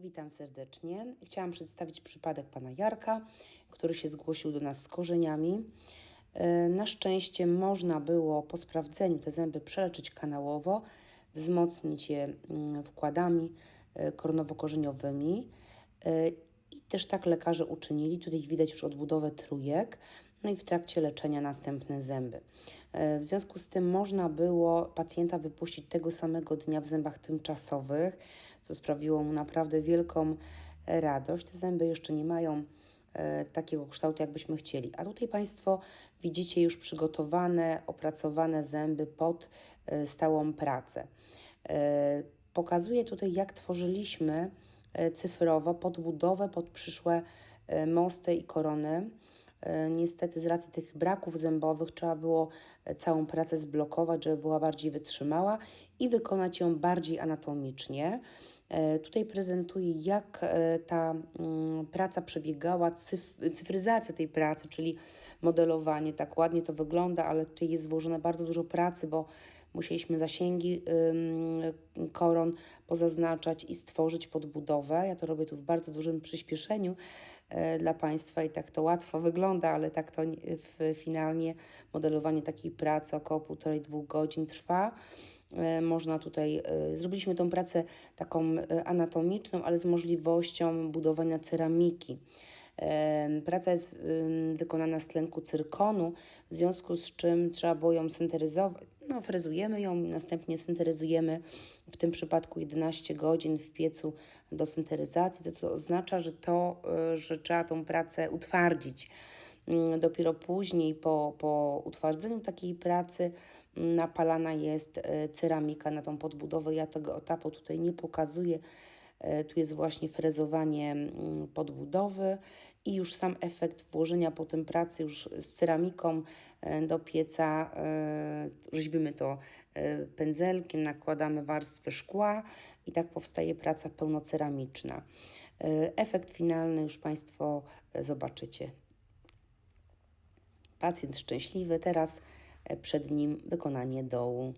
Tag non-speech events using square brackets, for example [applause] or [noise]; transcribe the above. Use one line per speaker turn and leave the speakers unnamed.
Witam serdecznie. Chciałam przedstawić przypadek pana Jarka, który się zgłosił do nas z korzeniami. E, Na szczęście można było po sprawdzeniu te zęby przeleczyć kanałowo, wzmocnić je mm, wkładami e, kornowo-korzeniowymi. E, I też tak lekarze uczynili. Tutaj widać już odbudowę trójek. No i w trakcie leczenia następne zęby. W związku z tym można było pacjenta wypuścić tego samego dnia w zębach tymczasowych, co sprawiło mu naprawdę wielką e, radość. Te zęby jeszcze nie mają e, takiego kształtu, jakbyśmy chcieli. A tutaj Państwo widzicie już przygotowane, opracowane zęby pod e, stałą pracę. Pokazuję tutaj, jak tworzyliśmy cyfrowo podbudowę pod przyszłe mosty i korony. E, Niestety z racji tych braków zębowych trzeba było e, całą pracę zblokować, żeby była bardziej wytrzymała i wykonać ją bardziej anatomicznie. E, Tutaj prezentuję, jak ta mm, praca przebiegała, cyf- cyfryzacja tej pracy, czyli modelowanie. Tak ładnie to wygląda, ale tutaj jest włożone bardzo dużo pracy, bo musieliśmy zasięgi koron pozaznaczać i stworzyć podbudowę. Ja to robię tu w bardzo dużym przyspieszeniu e, dla Państwa i tak to łatwo [laughs] wygląda, ale tak to w, finalnie modelowanie takiej pracy około półtorej, dwóch godzin trwa. E, Można tutaj, e, zrobiliśmy tą pracę taką anatomiczną, ale z możliwością budowania ceramiki. Praca jest wykonana z tlenku cyrkonu, w związku z czym trzeba było ją synteryzować. No, frezujemy ją następnie synteryzujemy, w tym przypadku 11 godzin w piecu do synteryzacji. To, to oznacza, że, to, y, że trzeba tą pracę utwardzić. Mm, Dopiero później, po, po utwardzeniu takiej pracy, mm, napalana jest e, ceramika na tą podbudowę. Ja tego etapu tutaj nie pokazuję. E, Tu jest właśnie frezowanie mm, podbudowy i już sam efekt włożenia potem pracy już z ceramiką e, do pieca. e, Rzeźbimy to pędzelkiem, nakładamy warstwę szkła i tak powstaje praca pełnoceramiczna. Efekt finalny już Państwo zobaczycie. Pacjent szczęśliwy, teraz przed nim wykonanie dołu.